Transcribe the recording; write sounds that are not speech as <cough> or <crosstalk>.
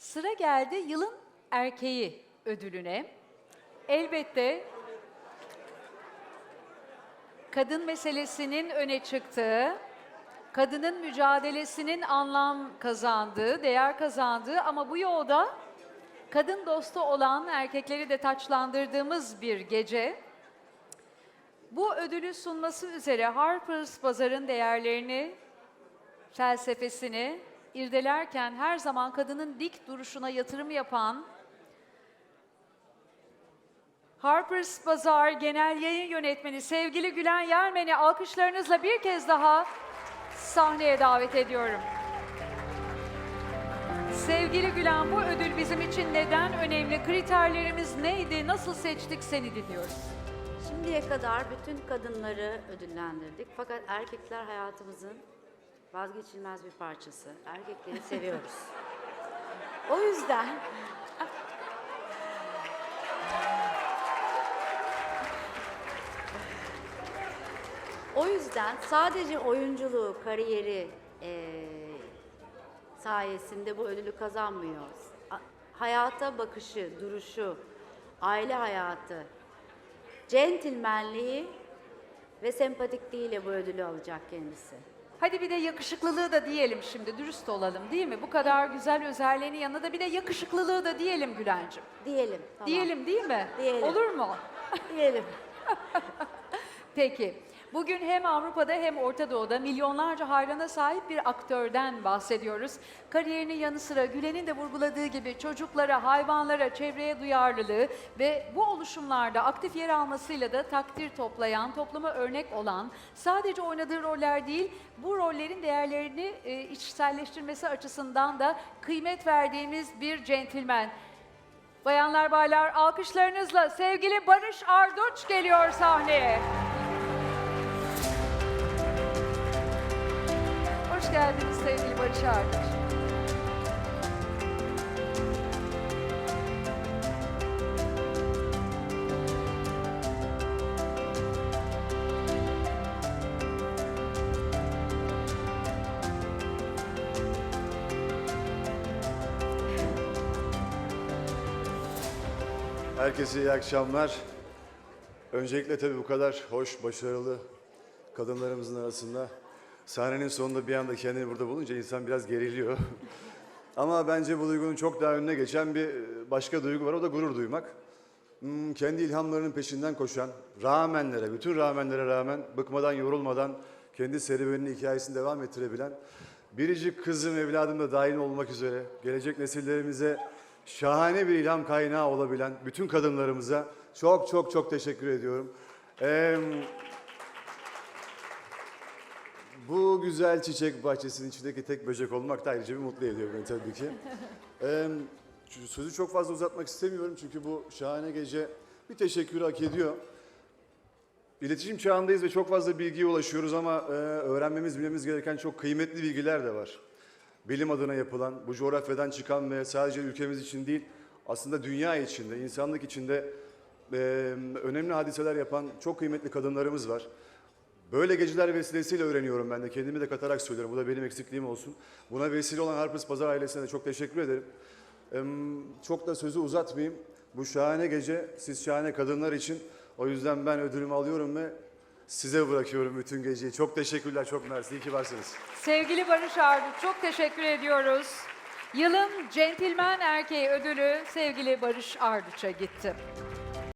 Sıra geldi yılın erkeği ödülüne. Elbette kadın meselesinin öne çıktığı, kadının mücadelesinin anlam kazandığı, değer kazandığı ama bu yolda kadın dostu olan erkekleri de taçlandırdığımız bir gece. Bu ödülü sunması üzere Harper's Bazaar'ın değerlerini, felsefesini irdelerken her zaman kadının dik duruşuna yatırım yapan Harper's Bazaar Genel Yayın Yönetmeni sevgili Gülen Yermen'i alkışlarınızla bir kez daha sahneye davet ediyorum. Sevgili Gülen bu ödül bizim için neden önemli? Kriterlerimiz neydi? Nasıl seçtik seni dinliyoruz. Şimdiye kadar bütün kadınları ödüllendirdik. Fakat erkekler hayatımızın vazgeçilmez bir parçası. Erkekleri seviyoruz. O yüzden O yüzden sadece oyunculuğu, kariyeri eee, sayesinde bu ödülü kazanmıyoruz. A- Hayata bakışı, duruşu, aile hayatı, centilmenliği ve sempatikliğiyle bu ödülü alacak kendisi. Hadi bir de yakışıklılığı da diyelim şimdi, dürüst olalım değil mi? Bu kadar güzel özelliğinin yanında da bir de yakışıklılığı da diyelim Gülencim. Diyelim. Tamam. Diyelim değil mi? Diyelim. Olur mu? Diyelim. <laughs> Peki. Bugün hem Avrupa'da hem Orta Doğu'da milyonlarca hayrana sahip bir aktörden bahsediyoruz. Kariyerinin yanı sıra Gülen'in de vurguladığı gibi çocuklara, hayvanlara, çevreye duyarlılığı ve bu oluşumlarda aktif yer almasıyla da takdir toplayan, topluma örnek olan, sadece oynadığı roller değil, bu rollerin değerlerini e, içselleştirmesi açısından da kıymet verdiğimiz bir centilmen. Bayanlar baylar alkışlarınızla sevgili Barış Arduç geliyor sahneye. Hoş geldiniz sevgili Barış Arduç. Herkese iyi akşamlar. Öncelikle tabii bu kadar hoş, başarılı kadınlarımızın arasında sahnenin sonunda bir anda kendini burada bulunca insan biraz geriliyor. <laughs> Ama bence bu duygunun çok daha önüne geçen bir başka duygu var, o da gurur duymak. Hmm, kendi ilhamlarının peşinden koşan, rağmenlere, bütün rağmenlere rağmen bıkmadan, yorulmadan kendi serüvenini, hikayesini devam ettirebilen, biricik kızım, evladım da dahil olmak üzere gelecek nesillerimize şahane bir ilham kaynağı olabilen bütün kadınlarımıza çok çok çok teşekkür ediyorum. Eee, bu güzel çiçek bahçesinin içindeki tek böcek olmak da ayrıca bir mutlu ediyor beni tabii ki. <laughs> Şu sözü çok fazla uzatmak istemiyorum çünkü bu şahane gece bir teşekkür hak ediyor. İletişim çağındayız ve çok fazla bilgiye ulaşıyoruz ama e, öğrenmemiz, bilmemiz gereken çok kıymetli bilgiler de var. Bilim adına yapılan, bu coğrafyadan çıkan ve sadece ülkemiz için değil, aslında dünya içinde, insanlık içinde e, önemli hadiseler yapan çok kıymetli kadınlarımız var. Böyle geceler vesilesiyle öğreniyorum ben de. Kendimi de katarak söylüyorum. Bu da benim eksikliğim olsun. Buna vesile olan Harpers Pazar ailesine de çok teşekkür ederim. Çok da sözü uzatmayayım. Bu şahane gece siz şahane kadınlar için. O yüzden ben ödülümü alıyorum ve size bırakıyorum bütün geceyi. Çok teşekkürler, çok mersi. İyi ki varsınız. Sevgili Barış Arduç çok teşekkür ediyoruz. Yılın centilmen erkeği ödülü sevgili Barış Arduç'a gitti.